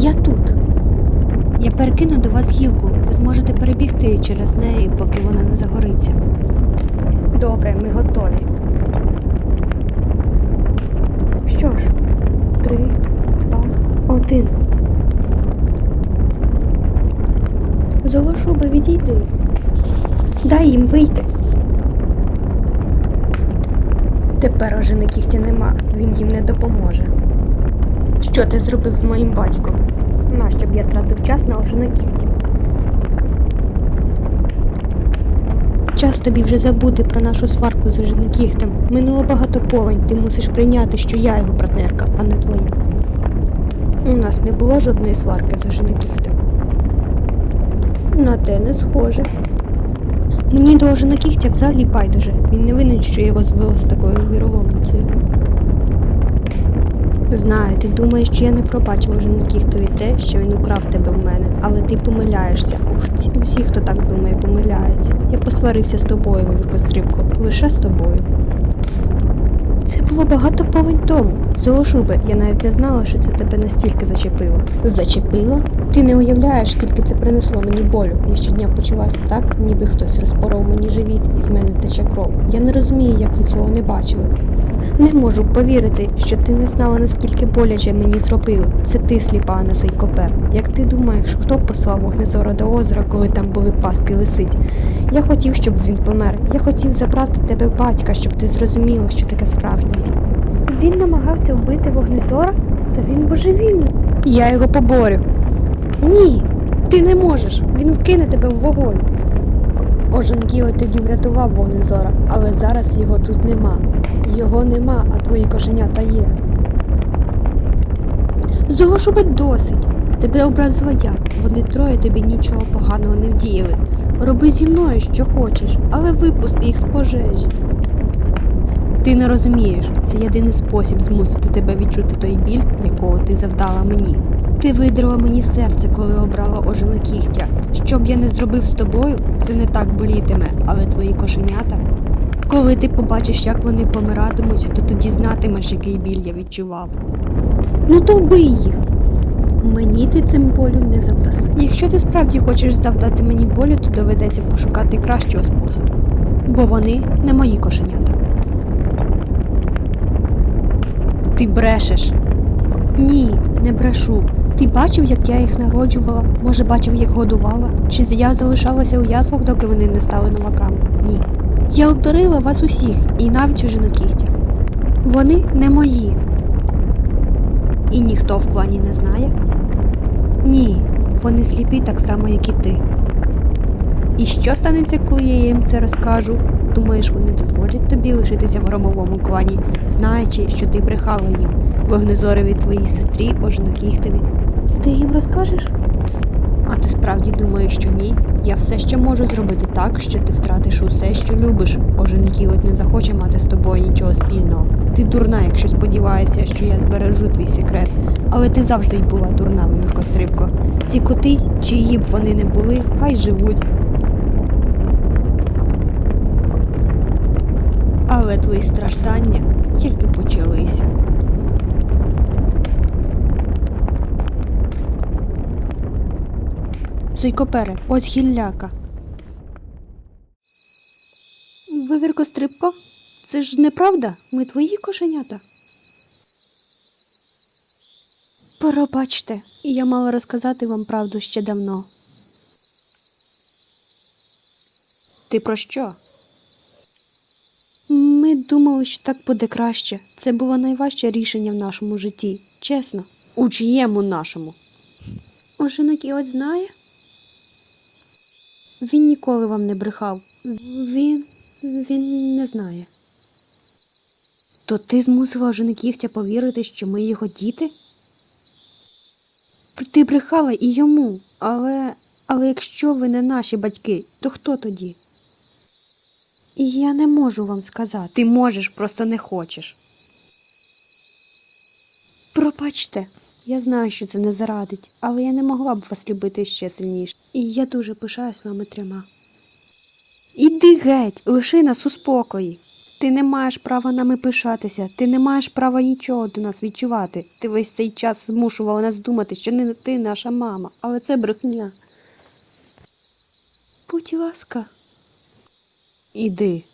Я тут. Я перекину до вас гілку. Ви зможете перебігти через неї, поки вона не загориться. Добре, ми готові. Що ж, три, два, один. Золошуба, відійди. Дай їм вийти. Тепер уже на кігтя нема, він їм не допоможе. Що ти зробив з моїм батьком? Нащо б я тратив час на ожина кігті? Час тобі вже забути про нашу сварку з ожинокігтем. Минуло багато повень, ти мусиш прийняти, що я його партнерка, а не твоя. У нас не було жодної сварки з ожинокігтем. На те не схоже. Мені до ожинокігтя взагалі байдуже. Він не винен, що його звело з такою віроломницею. Знаю, ти думаєш, що я не пробачив ожинокігтові те, що він украв тебе в мене, але ти помиляєшся. Ух, усі, хто так думає, помиляються. Я посварився з тобою, Вовіркострибко, лише з тобою. Це було багато повень тому. Золошубе, я навіть не знала, що це тебе настільки зачепило. Зачепило? Ти не уявляєш, скільки це принесло мені болю. Я щодня почуваюся так, ніби хтось розпоров мені живіт і з мене тече кров. Я не розумію, як ви цього не бачили. Не можу повірити, що ти не знала, наскільки боляче мені зробили. Це ти сліпа, а не Сойкопер. Як ти думаєш, хто послав вогнезора до озера, коли там були пастки лисиць? Я хотів, щоб він помер. Я хотів забрати тебе батька, щоб ти зрозуміла, що таке справжнє. Він намагався вбити вогнезора, та він божевільний. Я його поборю. Ні, ти не можеш. Він вкине тебе в вогонь. Оженкіо тоді врятував вогнезора, але зараз його тут нема. Його нема, а твої кошенята є. Золошуби досить. Тебе образила я. Вони троє тобі нічого поганого не вдіяли. Роби зі мною, що хочеш, але випусти їх з пожежі. Ти не розумієш, це єдиний спосіб змусити тебе відчути той біль, якого ти завдала мені. Ти видрила мені серце, коли обрала ожила кігтя. Що б я не зробив з тобою, це не так болітиме, але твої кошенята. Коли ти побачиш, як вони помиратимуть, то тоді знатимеш, який біль я відчував. Ну то вбий їх. Мені ти цим болю не завдаси. Якщо ти справді хочеш завдати мені болю, то доведеться пошукати кращого способу. Бо вони не мої кошенята. Ти брешеш. Ні, не брешу. Ти бачив, як я їх народжувала? Може, бачив, як годувала? Чи я залишалася у яслах, доки вони не стали новаками? Ні. Я обдарила вас усіх, і навіть уже на кігтя. Вони не мої. І ніхто в клані не знає? Ні, вони сліпі так само, як і ти. І що станеться, коли я їм це розкажу? Думаєш, вони дозволять тобі лишитися в громовому клані, знаючи, що ти брехала їм, вогнезорові твоїй сестрі, ожинокіхтеві. Ти їм розкажеш? А ти справді думаєш, що ні? Я все ще можу зробити так, що ти втратиш усе, що любиш. Оженкілот не захоче мати з тобою нічого спільного. Ти дурна, якщо сподіваєшся, що я збережу твій секрет. Але ти завжди й була дурна, Вивіркострибко. Ці коти, чиї б вони не були, хай живуть. Але твої страждання тільки почалися. Суйкопере, ось гілляка. Вивірко стрибко, це ж неправда? Ми твої кошенята. Пробачте, я мала розказати вам правду ще давно. Ти про що? Думали, що так буде краще. Це було найважче рішення в нашому житті, чесно. У чиєму нашому? Ожинок і от знає? Він ніколи вам не брехав. Він. він не знає. То ти змусила Ожинокігтя повірити, що ми його діти? Ти брехала і йому, але. Але якщо ви не наші батьки, то хто тоді? І я не можу вам сказати. Ти можеш, просто не хочеш. Пробачте, я знаю, що це не зарадить, але я не могла б вас любити ще сильніше. І я дуже пишаюсь вами трьома. Іди геть, лиши нас у спокої. Ти не маєш права нами пишатися, ти не маєш права нічого до нас відчувати. Ти весь цей час змушувала нас думати, що не ти наша мама, але це брехня. Будь ласка. Іди.